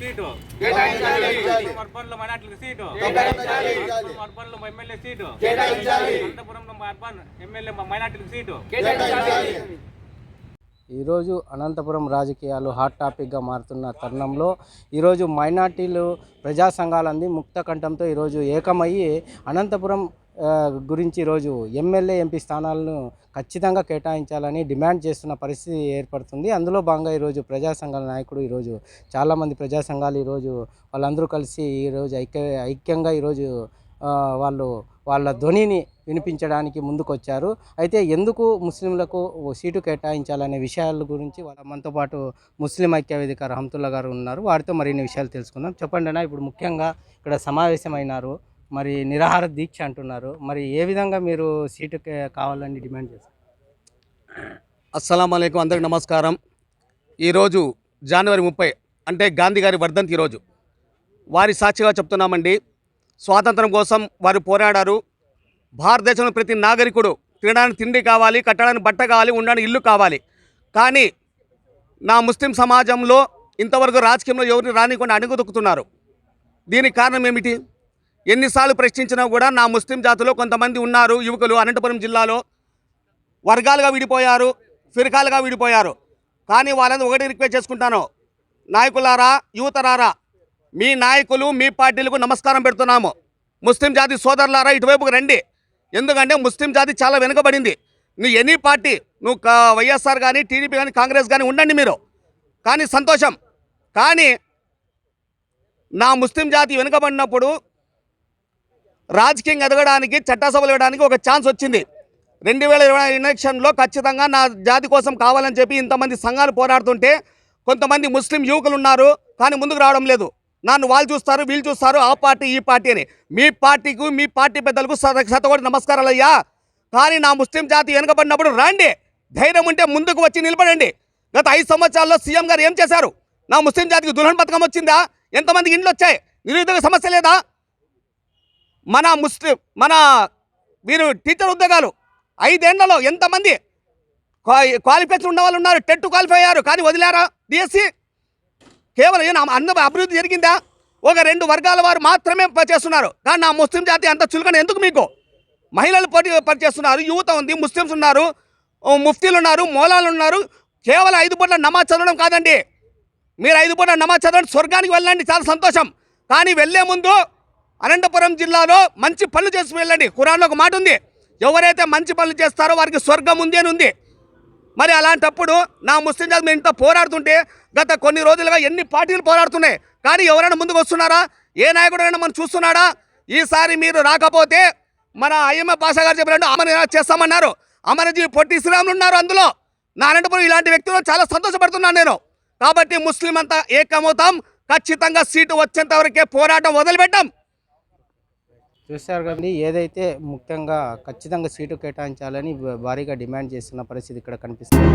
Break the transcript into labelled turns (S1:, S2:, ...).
S1: Seat
S2: కేటాయించాలి.
S1: అర్బన్లో మైనార్టీలకు సీటు
S2: కేటాయించాలి.
S1: అర్బన్లో ఎమ్మెల్యే సీటు. అనంతపురంలో అర్బన్ ఎమ్మెల్యే మైనార్టీలకు సీటు.
S3: ఈరోజు అనంతపురం రాజకీయాలు హాట్ టాపిక్గా మారుతున్న తరుణంలో ఈరోజు మైనార్టీలు ప్రజా సంఘాలంది ముక్త కంఠంతో ఈరోజు ఏకమయ్యి అనంతపురం గురించి ఈరోజు ఎమ్మెల్యే ఎంపీ స్థానాలను ఖచ్చితంగా కేటాయించాలని డిమాండ్ చేస్తున్న పరిస్థితి ఏర్పడుతుంది. అందులో భాగంగా ఈరోజు ప్రజా సంఘాల నాయకుడు ఈరోజు చాలామంది ప్రజా సంఘాలు ఈరోజు వాళ్ళందరూ కలిసి ఈరోజు ఐక్య ఐక్యంగా ఈరోజు వాళ్ళు వాళ్ళ ధ్వనిని వినిపించడానికి ముందుకొచ్చారు. అయితే ఎందుకు ముస్లింలకు ఓ సీటు కేటాయించాలనే విషయాల గురించి వాళ్ళ మనతో పాటు ముస్లిం ఐక్య వేదిక రహమతుల్లా గారు ఉన్నారు. వారితో మరిన్ని విషయాలు తెలుసుకుందాం. చెప్పండి అన్న ఇప్పుడు ముఖ్యంగా ఇక్కడ సమావేశమైనారు మరి నిరాహార దీక్ష అంటున్నారు. మరి ఏ విధంగా మీరు సీటు కావాలని డిమాండ్ చేస్తారు?
S4: అస్సలం అయికం అందరికి నమస్కారం. ఈరోజు జనవరి ముప్పై అంటే గాంధీ గారి వర్ధంతి ఈరోజు వారి సాక్షిగా చెప్తున్నామండి స్వాతంత్రం కోసం వారు పోరాడారు. భారతదేశంలో ప్రతి నాగరికుడు తినడానికి తిండి కావాలి కట్టడానికి బట్ట కావాలి ఉండడానికి ఇల్లు కావాలి. కానీ నా ముస్లిం సమాజంలో ఇంతవరకు రాజకీయంలో ఎవరిని రానికుండా అణుగుదొక్కుతున్నారు. దీనికి కారణం ఏమిటి? ఎన్నిసార్లు ప్రశ్నించినా కూడా నా ముస్లిం జాతిలో కొంతమంది ఉన్నారు యువకులు అనంతపురం జిల్లాలో. వర్గాలుగా విడిపోయారు ఫిరకాలుగా విడిపోయారు. కానీ వాళ్ళని ఒకటి రిక్వెస్ట్ చేసుకుంటాను. నాయకులారా యువతరారా మీ నాయకులు మీ పార్టీలకు నమస్కారం పెడుతున్నాము. ముస్లిం జాతి సోదరులారా ఇటువైపుకు రండి. ఎందుకంటే ముస్లిం జాతి చాలా వెనుకబడింది. నీ ఎనీ పార్టీ నువ్వు వైఎస్ఆర్ కానీ టీడీపీ కానీ కాంగ్రెస్ కానీ ఉండండి మీరు. కానీ సంతోషం. కానీ నా ముస్లిం జాతి వెనుకబడినప్పుడు రాజకీయంగా ఎదగడానికి చట్టసభలు ఇవ్వడానికి ఒక ఛాన్స్ వచ్చింది. రెండు వేల ఇరవై ఎలక్షన్లో ఖచ్చితంగా నా జాతి కోసం కావాలని చెప్పి ఇంతమంది సంఘాలు పోరాడుతుంటే కొంతమంది ముస్లిం యువకులు ఉన్నారు కానీ ముందుకు రావడం లేదు. నన్ను వాళ్ళు చూస్తారు వీళ్ళు చూస్తారు ఆ పార్టీ ఈ పార్టీ అని. మీ పార్టీకు మీ పార్టీ పెద్దలకు శతకోటి నమస్కారాలు అయ్యా. కానీ నా ముస్లిం జాతి వెనుకబడినప్పుడు రండి. ధైర్యం ఉంటే ముందుకు వచ్చి నిలబడండి. గత ఐదు సంవత్సరాల్లో సీఎం గారు ఏం చేశారు? నా ముస్లిం జాతికి దుల్హన్ పథకం వచ్చిందా? ఎంతమందికి ఇండ్లు వచ్చాయి నిరుద్యోగ సమస్య లేదా? మన ముస్లిం మన వీరు టీచర్ ఉద్యోగాలు. ఐదేళ్ళలో ఎంతమంది క్వాలిఫికేషన్ ఉన్న వాళ్ళు ఉన్నారు? టెట్ క్వాలిఫై అయ్యారు. కానీ వదిలేరా? డిఎస్సి కేవలం ఏం అన్న అభివృద్ధి జరిగిందా? ఒక రెండు వర్గాల వారు మాత్రమే పనిచేస్తున్నారు. చేస్తున్నారు కానీ నా ముస్లిం జాతి అంత చులకన ఎందుకు మీకు? మహిళలు పోటీ పనిచేస్తున్నారు. యువత ఉంది. ముస్లిమ్స్ ఉన్నారు. ముఫ్తీలు ఉన్నారు. మోలాలు ఉన్నారు. కేవలం ఐదు పూట్ల నమాజ్ చదవడం కాదండి. మీరు ఐదు పూట నమాజ్ చదవండి. స్వర్గానికి వెళ్ళండి. చాలా సంతోషం. కానీ వెళ్ళే ముందు అనంతపురం జిల్లాలో మంచి పనులు చేసి వెళ్ళండి. ఖురాన్లో ఒక మాట ఉంది. ఎవరైతే మంచి పనులు చేస్తారో వారికి స్వర్గం ఉంది అని ఉంది. మరి అలాంటప్పుడు నా ముస్లిం జాతి మేము ఇంత పోరాడుతుంటే గత కొన్ని రోజులుగా ఎన్ని పార్టీలు పోరాడుతున్నాయి. కానీ ఎవరైనా ముందుకు వస్తున్నారా? ఏ నాయకుడైనా మనం చూస్తున్నాడా? ఈసారి మీరు రాకపోతే మన అయ్యమ్మ పాషా గారు చెప్పినట్టు అమర చేస్తామన్నారు. అమరజీవి పొట్టి శ్రీరాములు ఉన్నారు అందులో. నా అనంతపురం ఇలాంటి వ్యక్తులు చాలా సంతోషపడుతున్నాను నేను. కాబట్టి ముస్లిం అంతా ఏకమవుతాం. ఖచ్చితంగా సీటు వచ్చేంత వరకే పోరాటం వదిలిపెట్టాం.
S3: చూశారు కదండి ఏదైతే ముఖ్యంగా ఖచ్చితంగా సీటు కేటాయించాలని భారీగా డిమాండ్ చేస్తున్న పరిస్థితి ఇక్కడ కనిపిస్తుంది.